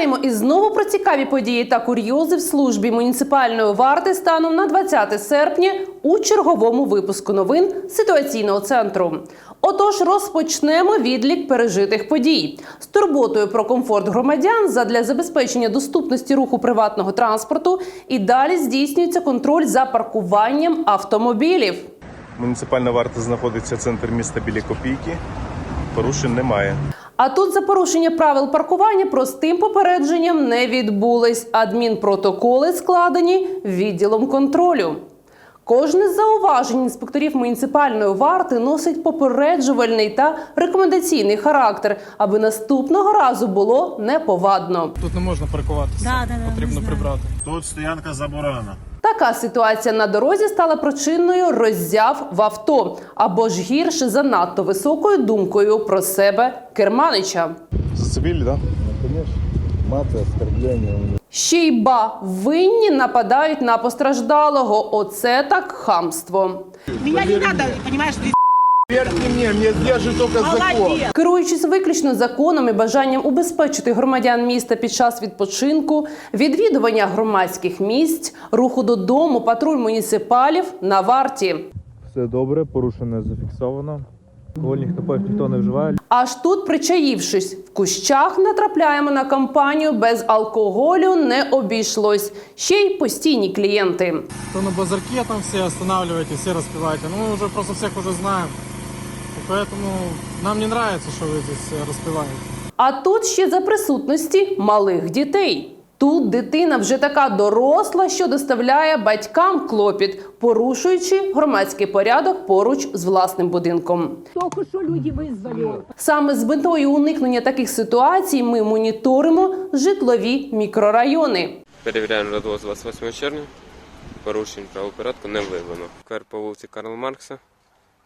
Знаємо і знову про цікаві події та курйози в службі муніципальної варти станом на 20 серпня у черговому випуску новин ситуаційного центру. Отож, розпочнемо відлік пережитих подій з турботою про комфорт громадян задля забезпечення доступності руху приватного транспорту. І далі здійснюється контроль за паркуванням автомобілів. Муніципальна варта знаходиться центр міста біля копійки. Порушень немає. А тут за порушення правил паркування простим попередженням не відбулись. Адмінпротоколи складені відділом контролю. Кожне з зауважень інспекторів муніципальної варти носить попереджувальний та рекомендаційний характер, аби наступного разу було неповадно. Тут не можна паркуватися. Да, да, да, Потрібно знаю. прибрати. Тут стоянка заборонена. Така ситуація на дорозі стала причиною роззяв в авто або ж гірше занадто високою думкою про себе керманича. Зацепили, да? Мати Маты. Ще й ба винні нападають на постраждалого. Оце так хамство. Меня не треба, розумієш, Верьте мне, мне держит только закон. Керуючись виключно законом і бажанням убезпечити громадян міста під час відпочинку, відвідування громадських місць, руху додому, патруль муніципалів на варті. Все добре, порушення зафіксовано. Алкогольних напоїв ніхто не вживає. Аж тут, причаївшись, в кущах натрапляємо на компанію без алкоголю не обійшлось. Ще й постійні клієнти. То на базарке там все останавливаете, все распиваете. Ну, мы уже просто всех уже знаем И поэтому нам не нравится, что вы здесь э, распиваете. А тут ще за присутності малих дітей. Тут дитина вже така доросла, що доставляє батькам клопіт, порушуючи громадський порядок поруч з власним будинком. Только что люди вызвали. Саме з метою уникнення таких ситуацій ми моніторимо житлові мікрорайони. Перевіряємо радіо з 28 червня. Порушень правопорядку не виявлено. Кар по вулиці Карла Маркса.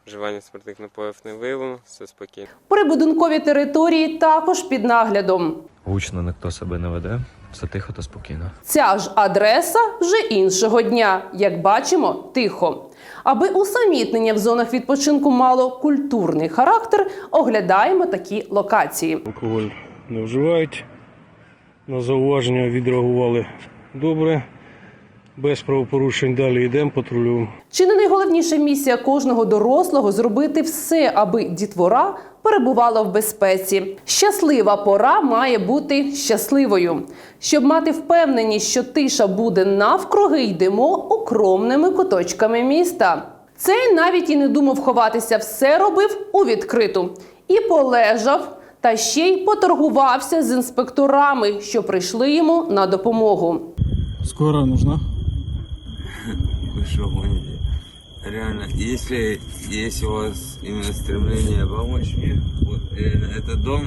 Вживання спиртних напоїв не виявлено, все спокійно. Прибудинкові території також під наглядом. Гучно ніхто себе не веде, все тихо та спокійно. Ця ж адреса вже іншого дня, як бачимо, тихо. Аби усамітнення в зонах відпочинку мало культурний характер, оглядаємо такі локації. Алкоголь не вживають. На зауваження відреагували добре. Без правопорушень далі йдемо, патрулюємо. Чи не найголовніша місія кожного дорослого зробити все, аби дітвора перебувала в безпеці? Щаслива пора має бути щасливою. Щоб мати впевненість, що тиша буде навкруги, йдемо укромними куточками міста. Цей навіть і не думав ховатися, все робив у відкриту і полежав. Та ще й поторгувався з інспекторами, що прийшли йому на допомогу. Скоро нужна Вы что, гоните? Реально, если есть у вас именно стремление помочь мне, вот реально этот дом,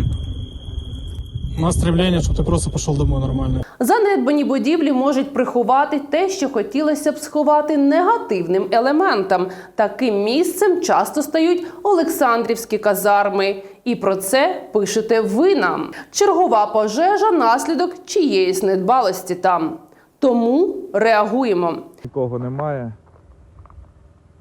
У нас стремление, чтобы ты просто пошел домой нормально. Занедбані будівлі можуть приховати те, що хотілося б сховати негативним елементам. Таким місцем часто стають Олександрівські казарми. І про це пишете ви нам. Чергова пожежа наслідок чиєїсь недбалості там. Тому реагуємо. Нікого немає.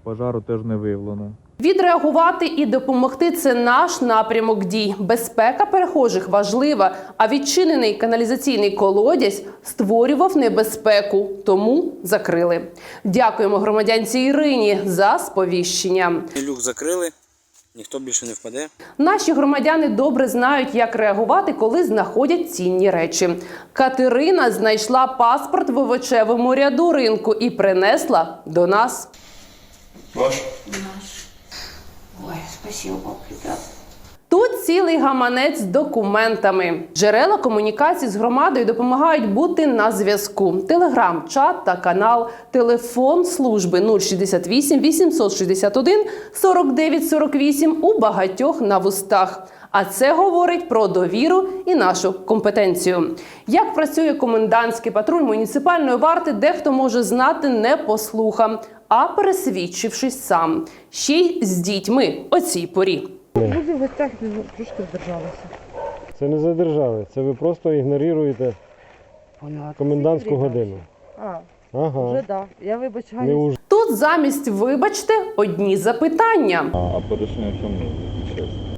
Пожару теж не виявлено. Відреагувати і допомогти це наш напрямок дій. Безпека перехожих важлива, а відчинений каналізаційний колодязь створював небезпеку, тому закрили. Дякуємо громадянці Ірині за сповіщення. Люк закрили, ніхто більше не впаде. Наші громадяни добре знають, як реагувати, коли знаходять цінні речі. Катерина знайшла паспорт в овочевому ряду ринку і принесла до нас. Ой, спасибо, ребят. Цілий гаманець з документами. Джерела комунікації з громадою допомагають бути на зв'язку. Телеграм, чат та канал, телефон служби 068 861 49 48 у багатьох на вустах. А це говорить про довіру і нашу компетенцію. Як працює комендантський патруль муніципальної варти, дехто може знати не по слухам, а пересвідчившись сам. Ще й з дітьми о цій порі. Це не задержали, це ви просто ігноруєте комендантську годину. А, Ага. вже да. Я вибачаю. Тут замість вибачте одні запитання. А порушення в чому?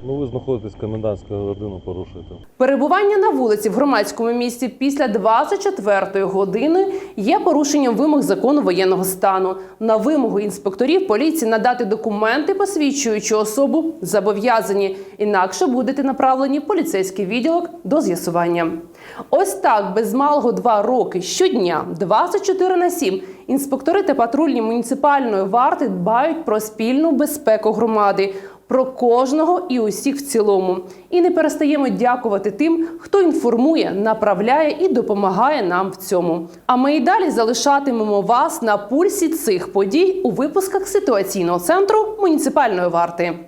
Ну ви знаходитесь в комендантську годину, порушуєте. Перебування на вулиці в громадському місці після 24-ї години є порушенням вимог закону воєнного стану. На вимогу інспекторів поліції надати документи, посвідчуючи особу, зобов'язані. Інакше будете направлені в поліцейський відділок до з'ясування. Ось так без малого два роки щодня, 24 на 7, інспектори та патрульні муніципальної варти дбають про спільну безпеку громади. Про кожного і усіх в цілому, і не перестаємо дякувати тим, хто інформує, направляє і допомагає нам в цьому. А ми і далі залишатимемо вас на пульсі цих подій у випусках ситуаційного центру муніципальної варти.